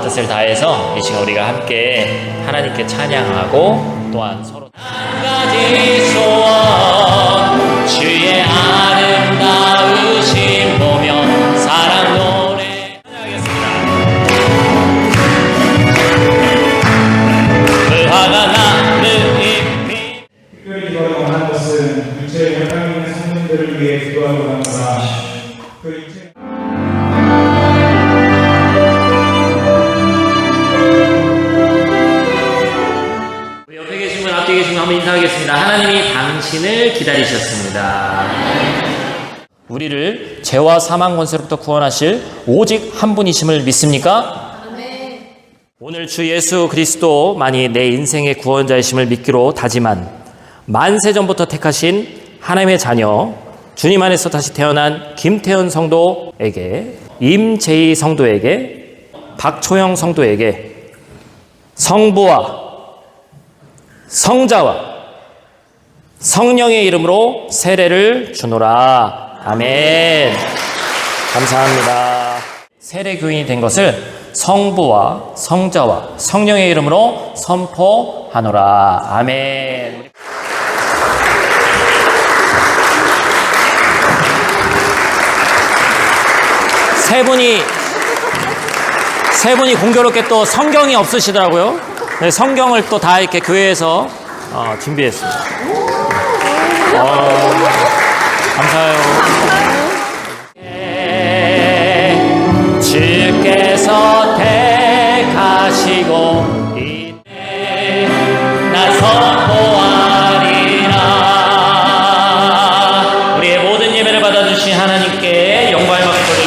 것을 다해서 이 시간 우리가 함께 하나님께 찬양하고 또한 서로 한 가지 소원 주의 아름다우심 보며 사랑 노래 찬양하겠습니다 그 화가 나는 잎이 특별히 기도하기 원하는 것은 육체의 건강 있는 성도들을 위해 기도하기 원합니다. 한번 인사하겠습니다. 하나님이 당신을 기다리셨습니다. 우리를 죄와 사망 권세로부터 구원하실 오직 한 분이심을 믿습니까? 오늘 주 예수 그리스도만이 내 인생의 구원자이심을 믿기로 다짐한 만세 전부터 택하신 하나님의 자녀 주님 안에서 다시 태어난 김태현 성도에게 임재희 성도에게 박초영 성도에게 성부와 성자와 성령의 이름으로 세례를 주노라. 아멘. 감사합니다. 세례 교인이 된 것을 성부와 성자와 성령의 이름으로 선포하노라. 아멘. 세 분이 세 분이 공교롭게 또 성경이 없으시더라고요. 네, 성경을 또 다 이렇게 교회에서 어, 준비했습니다. 어, 감사해요. 주께서 택하시고 우리의 모든 예배를 받아주신 하나님께 영광을 받고